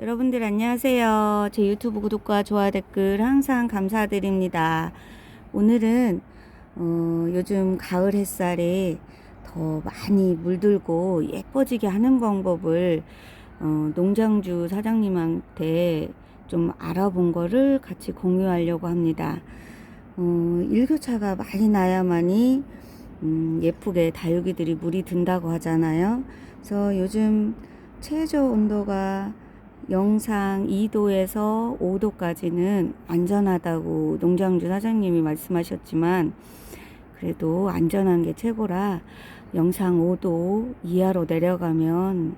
여러분들 안녕하세요. 제 유튜브 구독과 좋아요 댓글 항상 감사드립니다. 오늘은 어, 요즘 가을 햇살에 더 많이 물들고 예뻐지게 하는 방법을 어, 농장주 사장님한테 좀 알아본 거를 같이 공유하려고 합니다. 어, 일교차가 많이 나야만이 음, 예쁘게 다육이들이 물이 든다고 하잖아요. 그래서 요즘 최저 온도가 영상 2도에서 5도까지는 안전하다고 농장주 사장님이 말씀하셨지만 그래도 안전한 게 최고라 영상 5도 이하로 내려가면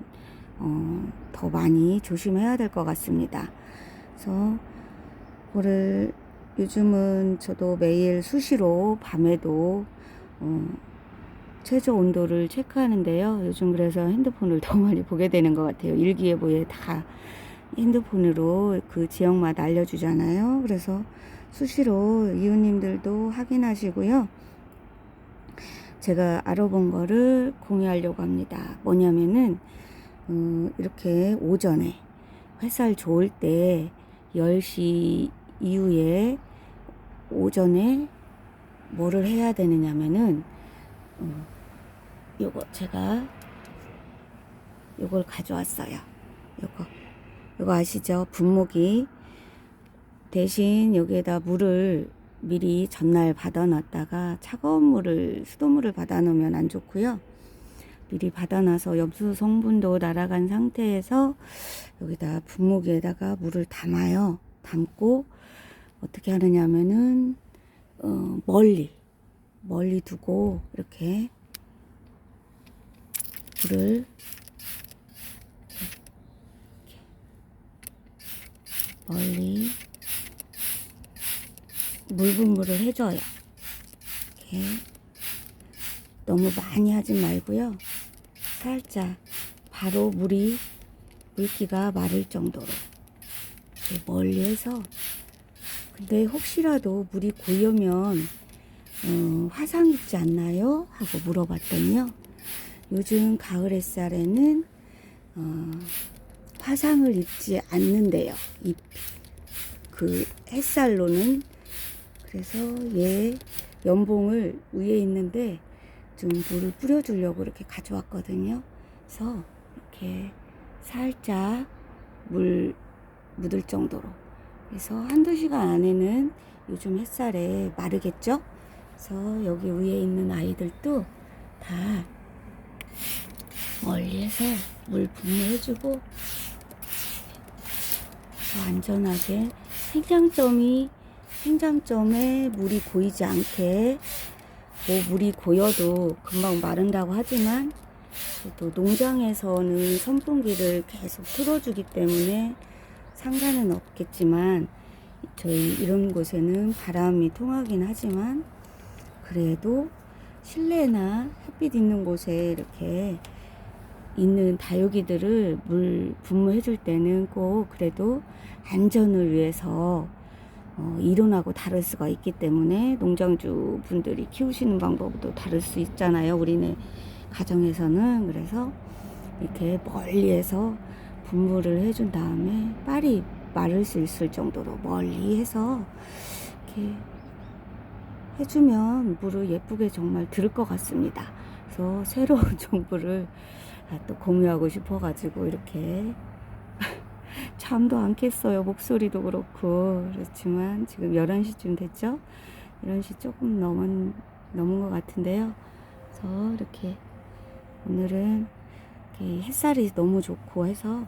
어, 더 많이 조심해야 될 것 같습니다. 그래서 그거를 요즘은 저도 매일 수시로 밤에도 어, 최저 온도를 체크하는데요. 요즘 그래서 핸드폰을 더 많이 보게 되는 것 같아요. 일기예보에 다 핸드폰으로 그 지역마다 알려주잖아요. 그래서 수시로 이웃님들도 확인하시고요. 제가 알아본 거를 공유하려고 합니다. 뭐냐면은, 어, 이렇게 오전에 햇살 좋을 때 10시 이후에 오전에 뭐를 해야 되느냐면은, 어, 요거 제가 요걸 가져왔어요. 요거 요거 아시죠? 분무기 대신 여기에다 물을 미리 전날 받아 놨다가 차가운 물을 수돗물을 받아 놓으면 안 좋고요. 미리 받아 놔서 염수 성분도 날아간 상태에서 여기다 분무기에다가 물을 담아요. 담고 어떻게 하느냐면은 어, 멀리 멀리 두고 이렇게 물을 멀리 물분물을 해줘요. 이렇게 너무 많이 하지 말고요. 살짝 바로 물이 물기가 마를 정도로 멀리 해서 근데 혹시라도 물이 고이면 어, 화상 입지 않나요? 하고 물어봤더니요. 요즘 가을 햇살에는 어, 화상을 입지 않는데요. 이, 그 햇살로는 그래서 얘 연봉을 위에 있는데 좀 물을 뿌려주려고 이렇게 가져왔거든요. 그래서 이렇게 살짝 물 묻을 정도로 그래서 한두 시간 안에는 요즘 햇살에 마르겠죠? 그래서 여기 위에 있는 아이들도 다 멀리에서 물 분무해주고 더 안전하게 생장점이 생장점에 물이 고이지 않게 뭐 물이 고여도 금방 마른다고 하지만 또 농장에서는 선풍기를 계속 틀어주기 때문에 상관은 없겠지만 저희 이런 곳에는 바람이 통하긴 하지만 그래도 실내나 햇빛 있는 곳에 이렇게 있는 다육이들을 물 분무해 줄 때는 꼭 그래도 안전을 위해서 어, 이론하고 다를 수가 있기 때문에 농장주 분들이 키우시는 방법도 다를 수 있잖아요. 우리네 가정에서는 그래서 이렇게 멀리해서 분무를 해준 다음에 빨리 마를 수 있을 정도로 멀리 해서 이렇게 해주면 물을 예쁘게 정말 들을 것 같습니다. 그래서 새로운 정보를 또 공유하고 싶어가지고 이렇게 잠도 안 깼어요. 목소리도 그렇고 그렇지만 지금 11시쯤 됐죠? 11시 조금 넘은, 넘은 것 같은데요. 그래서 이렇게 오늘은 이렇게 햇살이 너무 좋고 해서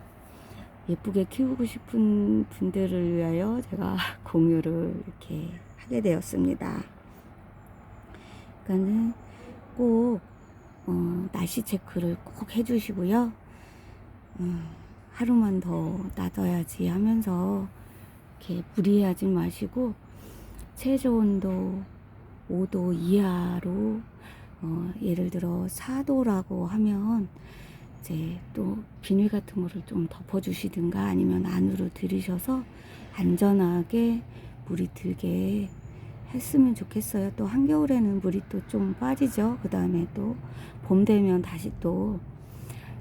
예쁘게 키우고 싶은 분들을 위하여 제가 공유를 이렇게 하게 되었습니다. 그러니까는 꼭 어, 날씨 체크를 꼭 해주시고요. 음, 하루만 더 놔둬야지 하면서 이렇게 무리하지 마시고 최저 온도 5도 이하로 어, 예를 들어 4도라고 하면 이제 또 비닐 같은 거를 좀 덮어주시든가 아니면 안으로 들이셔서 안전하게 물이 들게 했으면 좋겠어요. 또 한겨울에는 물이 또 좀 빠지죠. 그 다음에 또 봄 되면 다시 또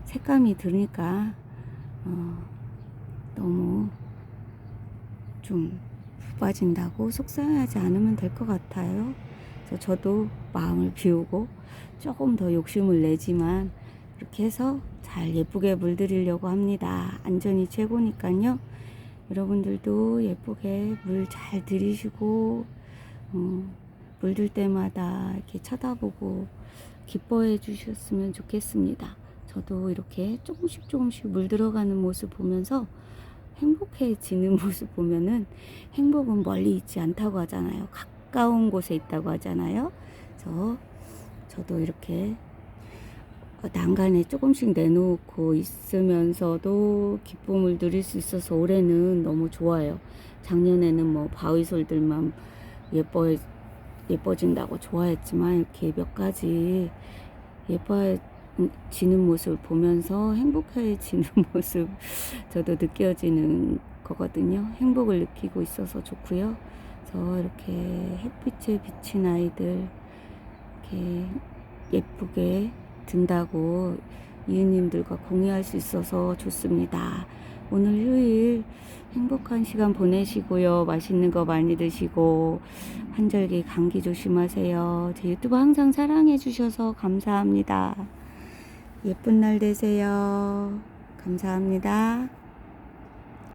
색감이 드니까 어, 또좀 부빠진다고 속상해하지 않으면 될 것 같아요. 그래서 저도 마음을 비우고 조금 더 욕심을 내지만 이렇게 해서 잘 예쁘게 물들이려고 합니다. 안전이 최고니까요. 여러분들도 예쁘게 물 잘 들이시고 어, 물들 때마다 이렇게 쳐다보고 기뻐해 주셨으면 좋겠습니다. 저도 이렇게 조금씩 조금씩 물 들어가는 모습 보면서 행복해지는 모습 보면은 행복은 멀리 있지 않다고 하잖아요. 가까운 곳에 있다고 하잖아요. 그래서 저도 이렇게 난간에 조금씩 내놓고 있으면서도 기쁨을 누릴 수 있어서 올해는 너무 좋아요. 작년에는 뭐 바위솔들만 예뻐 예뻐진다고 좋아했지만 이렇게 몇 가지 예뻐지는 모습을 보면서 행복해지는 모습 저도 느껴지는 거거든요. 행복을 느끼고 있어서 좋고요. 그래서 이렇게 햇빛에 비친 아이들 이렇게 예쁘게 든다고 이웃님들과 공유할 수 있어서 좋습니다. 오늘 휴일 행복한 시간 보내시고요. 맛있는 거 많이 드시고 한절기 감기 조심하세요. 제 유튜브 항상 사랑해 주셔서 감사합니다. 예쁜 날 되세요. 감사합니다.